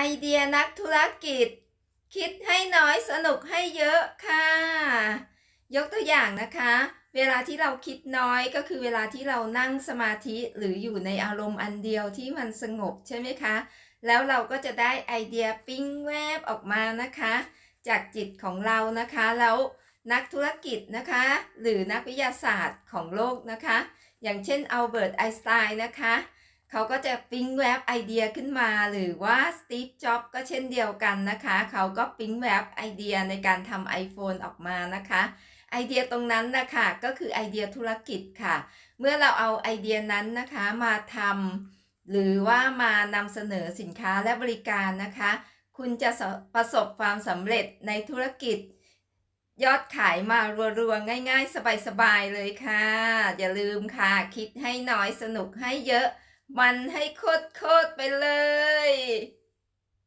ไอเดียนักธุรกิจ คิดให้น้อยสนุกให้เยอะค่ะ ยกตัวอย่างนะคะ เวลาที่เราคิดน้อยก็คือเวลาที่เรานั่งสมาธิหรืออยู่ในอารมณ์อันเดียวที่มันสงบใช่ไหมคะ แล้วเราก็จะได้ไอเดียปิ้งแวบออกมานะคะ จากจิตของเรานะคะแล้วนักธุรกิจนะคะ หรือนักวิทยาศาสตร์ของโลกนะคะ อย่างเช่นอัลเบิร์ตไอน์สไตน์นะคะ เขาก็จะปิ๊งแวบไอเดียขึ้นมาหรือว่าสตีฟจ็อบก็เช่นเดียวกันนะคะ เขาก็ปิ๊งแวบไอเดียในการทำ iPhone ออกมานะคะ ไอเดียตรงนั้นนะคะก็คือไอเดียธุรกิจค่ะ เมื่อเราเอาไอเดียนั้นนะคะมาทำหรือว่ามานำเสนอสินค้าและบริการนะคะ คุณจะประสบความสำเร็จในธุรกิจ ยอดขายมารัวๆง่าย ๆ สบายๆเลยค่ะ อย่าลืมค่ะ คิดให้น้อยสนุกให้เยอะ มันให้โคตรๆไปเลย